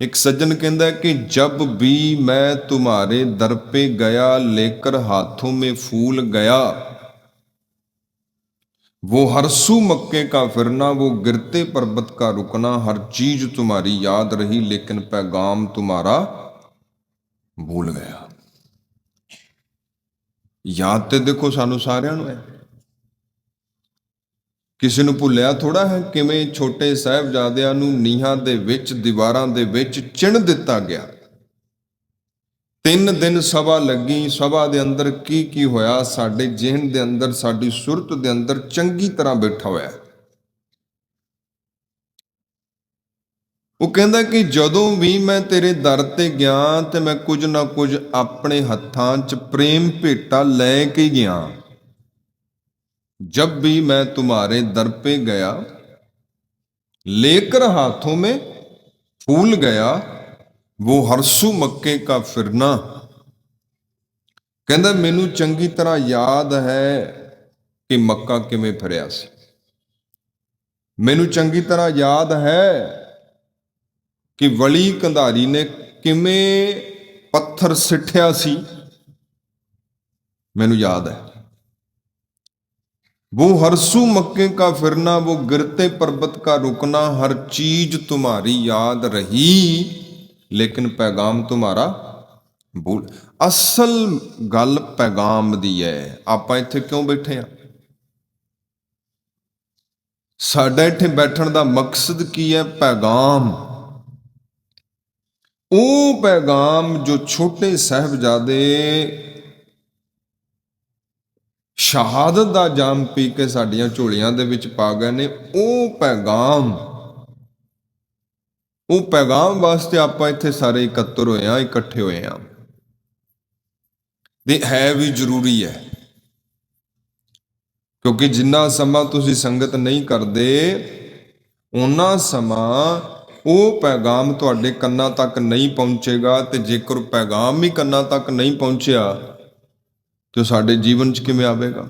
ਇੱਕ ਸੱਜਣ ਕਹਿੰਦਾ ਹੈ ਕਿ ਜਬ ਵੀ ਮੈਂ तुम्हारे दर पे गया लेकर हाथों में फूल गया वो हरसू मक्के का फिरना वो गिरते पर्वत का रुकना हर चीज तुम्हारी याद रही लेकिन पैगाम तुम्हारा ਭੁੱਲ ਗਿਆ ਯਾਦ ਤੇ ਦੇਖੋ ਸਾਨੂੰ ਸਾਰਿਆਂ ਨੂੰ ਹੈ ਕਿਸੇ ਨੂੰ ਭੁੱਲਿਆ ਥੋੜਾ ਹੈ? ਕਿਵੇਂ ਛੋਟੇ ਸਾਹਿਬਜ਼ਾਦਿਆਂ ਨੂੰ ਨੀਹਾਂ ਦੇ ਵਿੱਚ, ਦੀਵਾਰਾਂ ਦੇ ਵਿੱਚ ਚਿਣ ਦਿੱਤਾ ਗਿਆ? ਤਿੰਨ ਦਿਨ ਸਭਾ ਲੱਗੀ, ਸਭਾ ਦੇ ਅੰਦਰ ਕੀ ਕੀ ਹੋਇਆ? ਸਾਡੇ ਜਿਹਨ ਦੇ ਅੰਦਰ, ਸਾਡੀ ਸੁਰਤ ਦੇ ਅੰਦਰ ਚੰਗੀ ਤਰ੍ਹਾਂ ਬੈਠਾ ਹੋਇਆ ਉਹ ਕਹਿੰਦਾ ਕਿ ਜਦੋਂ ਵੀ ਮੈਂ ਤੇਰੇ ਦਰ ਤੇ ਗਿਆ ਤੇ ਮੈਂ ਕੁਝ ਨਾ ਕੁਝ ਆਪਣੇ ਹੱਥਾਂ 'ਚ ਪ੍ਰੇਮ ਭੇਟਾ ਲੈ ਕੇ ਗਿਆ। जब भी मैं तुम्हारे दर पे गया लेकर हाथों में फूल गया वो हरसू मक्के का फिरना ਕਹਿੰਦਾ ਮੈਨੂੰ ਚੰਗੀ ਤਰ੍ਹਾਂ ਯਾਦ ਹੈ ਕਿ ਮੱਕਾ ਕਿਵੇਂ ਫਿਰਿਆ ਸੀ ਮੈਨੂੰ ਚੰਗੀ ਤਰ੍ਹਾਂ ਯਾਦ ਹੈ ਕਿ ਵਲੀ ਕੰਧਾਰੀ ਨੇ ਕਿਵੇਂ ਪੱਥਰ ਸਿੱਟਿਆ ਸੀ ਮੈਨੂੰ ਯਾਦ ਹੈ वो हरसू मक्के का फिरना वो गिरते पर्वत का रुकना हर चीज तुम्हारी याद रही लेकिन पैगाम तुम्हारा ਭੁੱਲ ਅਸਲ ਗੱਲ ਪੈਗਾਮ ਦੀ ਹੈ ਆਪਾਂ ਇੱਥੇ ਕਿਉਂ ਬੈਠੇ ਆ ਸਾਡਾ ਇੱਥੇ ਬੈਠਣ ਦਾ ਮਕਸਦ ਕੀ ਹੈ ਪੈਗਾਮ ਉਹ ਪੈਗਾਮ ਜੋ ਛੋਟੇ ਸਾਹਿਬਜ਼ਾਦੇ ਸ਼ਹਾਦਤ ਦਾ ਜਾਮ ਪੀ ਕੇ ਸਾਡੀਆਂ ਝੋਲੀਆਂ ਦੇ ਵਿੱਚ ਪਾ ਗਏ ਨੇ। ਉਹ ਪੈਗਾਮ ਉਹ ਪੈਗਾਮ ਵਾਸਤੇ ਆਪਾਂ ਇੱਥੇ ਸਾਰੇ ਇਕੱਤਰ ਹੋਏ ਆ ਇਕੱਠੇ ਹੋਏ ਆ ਦੇ ਹੈ ਵੀ ਜ਼ਰੂਰੀ ਹੈ। ਕਿਉਂਕਿ ਜਿੰਨਾ ਸਮਾਂ ਤੁਸੀਂ ਸੰਗਤ ਨਹੀਂ ਕਰਦੇ ਉਹਨਾਂ ਸਮਾਂ ਉਹ ਪੈਗਾਮ ਤੁਹਾਡੇ ਕੰਨਾਂ ਤੱਕ ਨਹੀਂ ਪਹੁੰਚੇਗਾ ਤੇ ਜੇਕਰ ਪੈਗਾਮ ਹੀ ਕੰਨਾਂ ਤੱਕ ਨਹੀਂ ਪਹੁੰਚਿਆ ਤੇ ਉਹ ਸਾਡੇ ਜੀਵਨ 'ਚ ਕਿਵੇਂ ਆਵੇਗਾ?